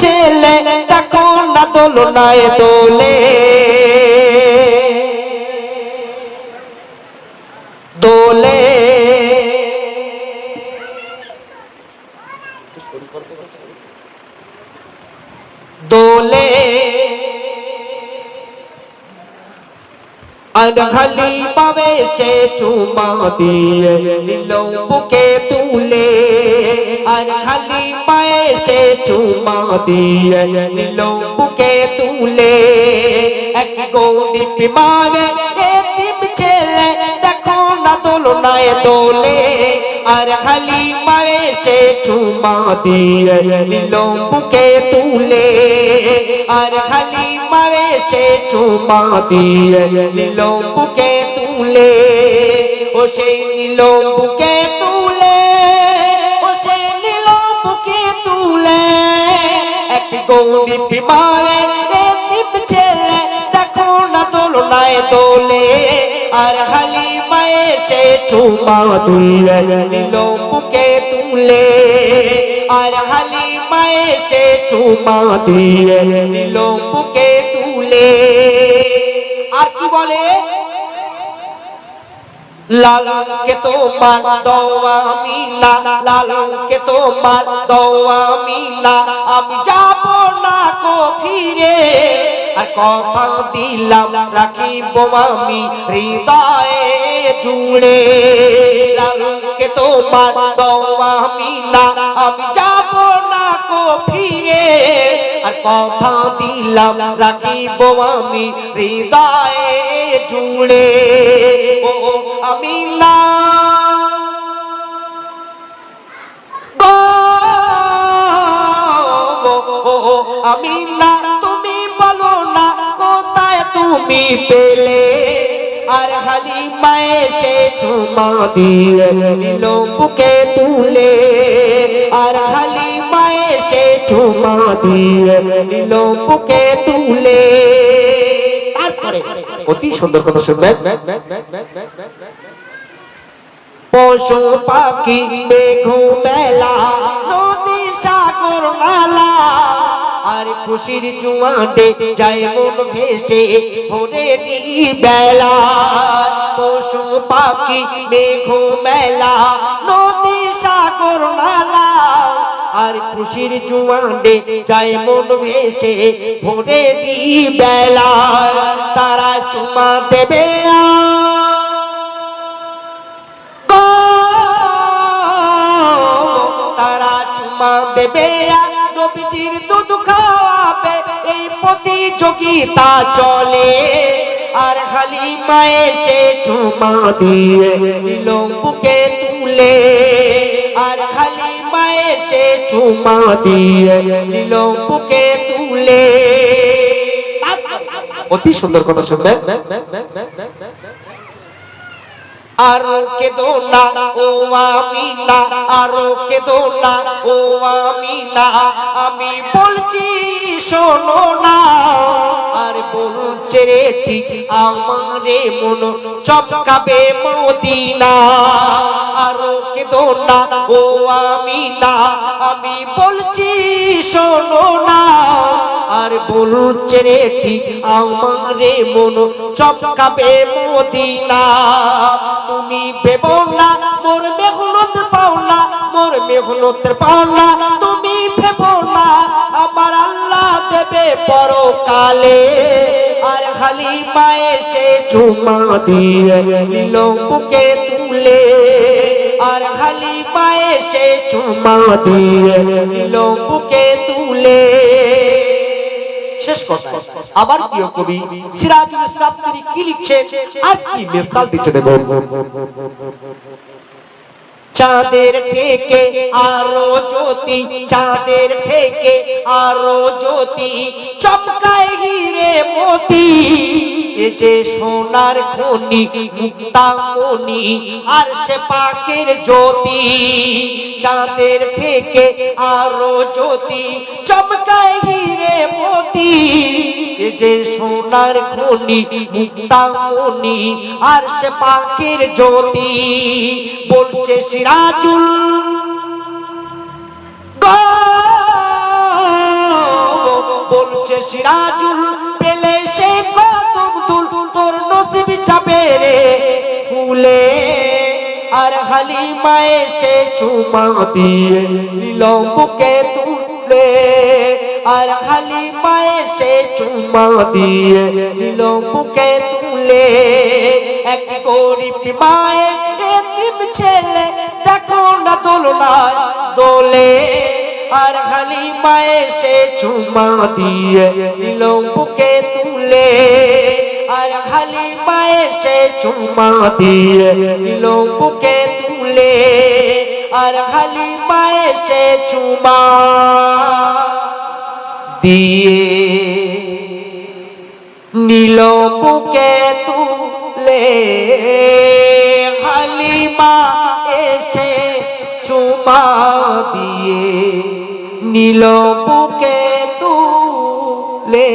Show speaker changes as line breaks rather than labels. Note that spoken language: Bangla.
ছেলে দেখো না দোলনায় দোলে। দোলে। দোলে। আনহালি পাবে সে চুমা দিয়ে, নিল বুকে তুলে। আনহালি পায়ে সে চুমা দিয়ে, নিল বুকে তুলে। এক গৌদীপ মারে ছেলে, দেখো না দোলনায় দোলে। আর হালি মায়ে সে চুমা দিয়ে, নিল বুকে তুলে। আর মারে সে চুমা দিয়ে নিল বুকে তুলে, ও সেই নিল বুকে তুলে, ও সেই নিল বুকে তুলে। এক গৌদীপ মারে দীপ ছেলে, দেখো না দোলনায় দোলে। আর হালি মায়ে সে চুমা দিয়ে নিল বুকে তুলে, আর হালি মায়ে সে চুমা দিয়ে নিল বুকে তুলে আর কি বলে? লালকে তোমার দোয়া মিনা লালকে তোমার দোয়া মিনা আমি যাব না কো ফিরে। আর কথা দিলাম, রাখিব আমি হৃদয়ে জুড়ে। লালকে তোমার দোয়া মিনা আমি কথা দিলাম, রাখিব আমি হৃদয়ে জুড়ে। ও আমি না। আমি না। তুমি বলো না, কোথায় তুমি পেলে? আর হালি মায়ে সে বুকে তুলে। আর হালি দিয়ে নিল তুলে। অতি সুন্দর কথা শুনবেন। পশু পাখি নদী সাগর মালা, আর খুশির জুয়াটে মন ভেসে বেলা। পশু পাখি, মেঘু মেলা, নদী সাগর মালা আর খুশির জুয়ান্ডে যায় মন ভেসে, ভোরে বেলা, তারা চুমা দেবে তারা চুমা দেবে নবীজির দুধ খাওয়াবে, এই প্রতিযোগিতা চলে। আর খালি মায়ে সে চুমা দিয়ে নিল বুকে তুলে। আর চুমা দিয়ে নিল বুকে তুলে। অতি সুন্দর কথা শুনবেন। আর কে দোলা ও আমি না আর কে না, ও আমি না আমি বলছি, শোনো না। বলছে রে ঠিক আমারে মন চমকাবে মদিনা। আর কেদো না, ও আমি না, আমি বলছি শোনো না। আর বলছে রে, ঠিক আমারে মন চমকাবে মদিনা। তুমি ভেব না, মোর মেহনত পাও না, মোর মেহনত পাও না, তুমি ভেব দেবে পরকালে। আর খালি মায়ে সে চুমা দিয়ে নিল বুকে তুলে। আর খালি মায়ে সে চুমা দিয়ে নিল বুকে তুলে। শেষ আবার প্রিয় কবি সিরাজুল ইসলাম তিনি কি লিখছেন? আর কি মেসাল দেব? চাঁদের থেকে আরও জ্যোতি, চাঁদের থেকে আরও জ্যোতি, চমকায় হিরে মতি। যে সোনার খনি, মুক্তা খনি, আর সে পাখির জ্যোতি। চাঁদের থেকে আরও জ্যোতি, চমকায় যে সোনার খনি মুক্তামণি আর সে পাকের জ্যোতি, বলছে সিরাজুল গো সিরাজুল, পেলে সে কদম দুল, তোর নসিব চাপে রে ফুলে। আর হালিমা এসে চুমা দিয়ে নিল বুকে তুলে। আর হালিমা এসে চুমা দিয়ে নিল বুকে তুলে। এক গরিব মায়ের এতিম ছেলে, দেখো না দোলনায় দোলে। আর হালিমা এসে চুমা দিয়ে নিল বুকে তুলে। আর হালিমা এসে চুমা দিয়ে নিল বুকে তুলে। আর হালিমা এসে চুমা দিয়ে নীল বুকে তুলে। হালিমা এসে চুমা দিয়ে নীল বুকে তুলে।